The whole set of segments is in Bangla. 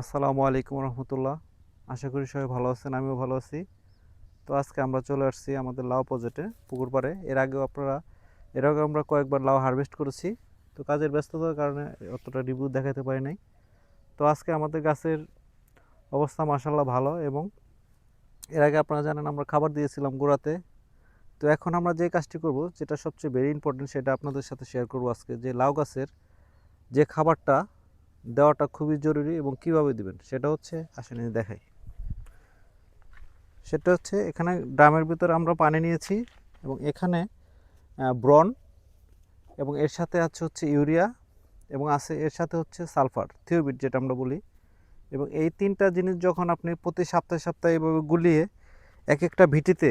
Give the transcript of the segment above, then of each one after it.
আসসালামু আলাইকুম রহমতুল্লাহ। আশা করি সবাই ভালো আছেন, আমিও ভালো আছি। তো আজকে আমরা চলে আসছি আমাদের লাউ প্রজেক্টে, পুকুর পাড়ে। এর আগেও আপনারা, এর আগে আমরা কয়েকবার লাউ হারভেস্ট করেছি। তো কাজের ব্যস্ততার কারণে অতটা রিভিউ দেখাতে পারি নাই। তো আজকে আমাদের গাছের অবস্থা মাসাল্লাহ ভালো এবং এর আগে আপনারা জানেন আমরা খাবার দিয়েছিলাম গোড়াতে। তো এখন আমরা যে কাজটি করব, যেটা সবচেয়ে ভেরি ইম্পর্টেন্ট সেটা আপনাদের সাথে শেয়ার করব আজকে। যে লাউ গাছের যে খাবারটা দেওয়াটা খুবই জরুরি এবং কীভাবে দিবেন? সেটা হচ্ছে এই দেখাই। সেটা হচ্ছে, এখানে ড্রামের ভিতরে আমরা পানি নিয়েছি এবং এখানে ব্রন এবং এর সাথে আছে হচ্ছে ইউরিয়া এবং আছে, এর সাথে হচ্ছে সালফার, থিওবিট যেটা আমরা বলি। এবং এই তিনটা জিনিস যখন আপনি প্রতি সপ্তাহে সপ্তাহে এভাবে গুলিয়ে এক একটা ভিটিতে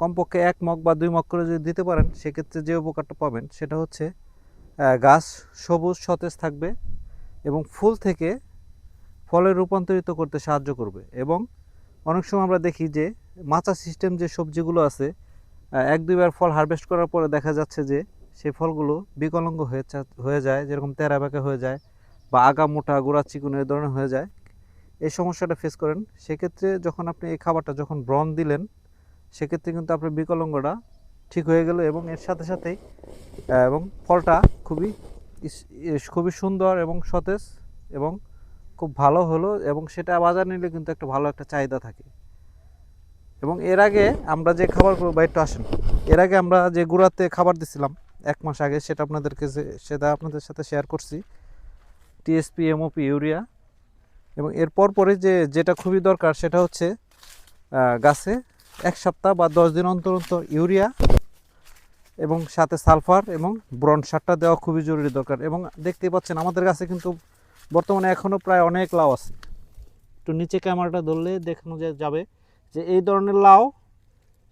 কমপক্ষে এক মগ বা দুই মগ করে যদি দিতে পারেন, সেক্ষেত্রে যে উপকারটা পাবেন সেটা হচ্ছে গাছ সবুজ, সতেজ থাকবে এবং ফুল থেকে ফলে রূপান্তরিত করতে সাহায্য করবে এবং অনেক সময় আমরা দেখি যে মাচা সিস্টেম যে সবজিগুলো আছে এক দুইবার ফল হারভেস্ট করার পরে দেখা যাচ্ছে যে সেই ফলগুলো বিকলাঙ্গ হয়ে হয়ে যায়, যেরকম তেরা বেঁকা হয়ে যায় বা আগা মোটা, গোড়া চিকুন এই ধরনের হয়ে যায়। এই সমস্যাটা ফেস করেন। সেক্ষেত্রে যখন আপনি এই খাবারটা যখন ব্রন দিলেন, সেক্ষেত্রে কিন্তু আপনার বিকলাঙ্গটা ঠিক হয়ে গেল এবং এর সাথে সাথেই এবং ফলটা খুবই খুবই সুন্দর এবং সতেজ এবং খুব ভালো হলো এবং সেটা বাজার নিলে কিন্তু একটা ভালো একটা চাহিদা থাকে। এবং এর আগে আমরা যে খাবারগুলো বা একটু আসেন। এর আগে আমরা যে গুড়াতে খাবার দিছিলাম এক মাস আগে, সেটা আপনাদেরকে যে- সেটা আপনাদের সাথে শেয়ার করছি। টিএসপি এমওপি ইউরিয়া এবং এর পরে যে, যেটা খুবই দরকার, সেটা হচ্ছে গাছে এক সপ্তাহ বা দশ দিন অন্তর অন্তর ইউরিয়া এবং সাথে সালফার এবং ব্রন সারটা দেওয়া খুবই জরুরি দরকার। এবং দেখতেই পাচ্ছেন আমাদের কাছে কিন্তু বর্তমানে এখনও প্রায় অনেক লাউ আছে। একটু নিচে ক্যামেরাটা ধরলে দেখানো যাবে যে এই ধরনের লাউ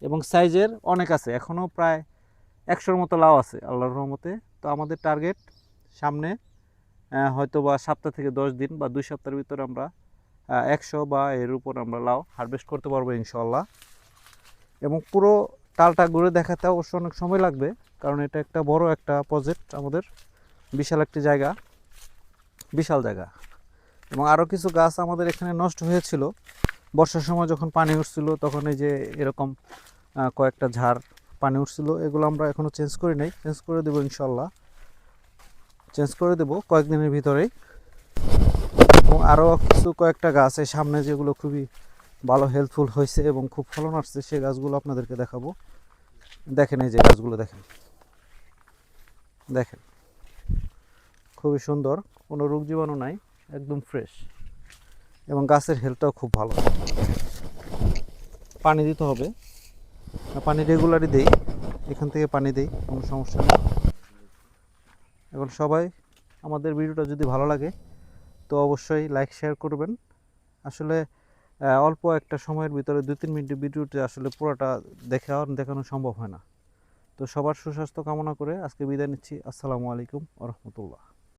এবং সাইজের অনেক আছে। এখনও প্রায় একশোর মতো লাউ আছে আল্লাহর রহমতে। তো আমাদের টার্গেট সামনে হয়তো বা সপ্তাহ থেকে দশ দিন বা দুই সপ্তাহের ভিতরে আমরা একশো বা এর উপর আমরা লাউ হারভেস্ট করতে পারব ইনশাল্লাহ এবং পুরো টালটা ঘুরে দেখাতে অবশ্য অনেক সময় লাগবে, কারণ এটা একটা বড় একটা প্রজেক্ট আমাদের। বিশাল একটি জায়গা, বিশাল জায়গা। এবং আরও কিছু গাছ আমাদের এখানে নষ্ট হয়েছিল। বর্ষার সময় যখন পানি উঠছিল, তখন এই যে এরকম কয়েকটা ঝাড় পানি উঠছিল, এগুলো আমরা এখনও চেঞ্জ করি নাই। চেঞ্জ করে দেবো ইনশাল্লাহ চেঞ্জ করে দেবো কয়েকদিনের ভিতরেই। এবং আরও কিছু কয়েকটা গাছ এই সামনে যেগুলো খুবই ভালো হেল্পফুল হয়েছে এবং খুব ফলন আসছে সেই গাছগুলো আপনাদেরকে দেখাবো। দেখেন এই যে গাছগুলো দেখেন। দেখেন। খুবই সুন্দর, কোনো রোগ জীবাণু নাই, একদম ফ্রেশ এবং গাছের হেলথটাও খুব ভালো। পানি দিতে হবে। পানি রেগুলারই দেই, এখান থেকে পানি দেই, কোনো সমস্যা নেই। এখন সবাই আমাদের ভিডিওটা যদি ভালো লাগে, তো অবশ্যই লাইক শেয়ার করবেন। আসলে অল্প একটা সময়ের ভিতরে দুই তিন মিনিটের ভিডিওতে আসলে পুরোটা দেখা দেখানো সম্ভব হয় না। তো সবার সুস্বাস্থ্য কামনা করে আজকে বিদায় নিচ্ছি। আসসালামু আলাইকুম রহমতুল্লাহ।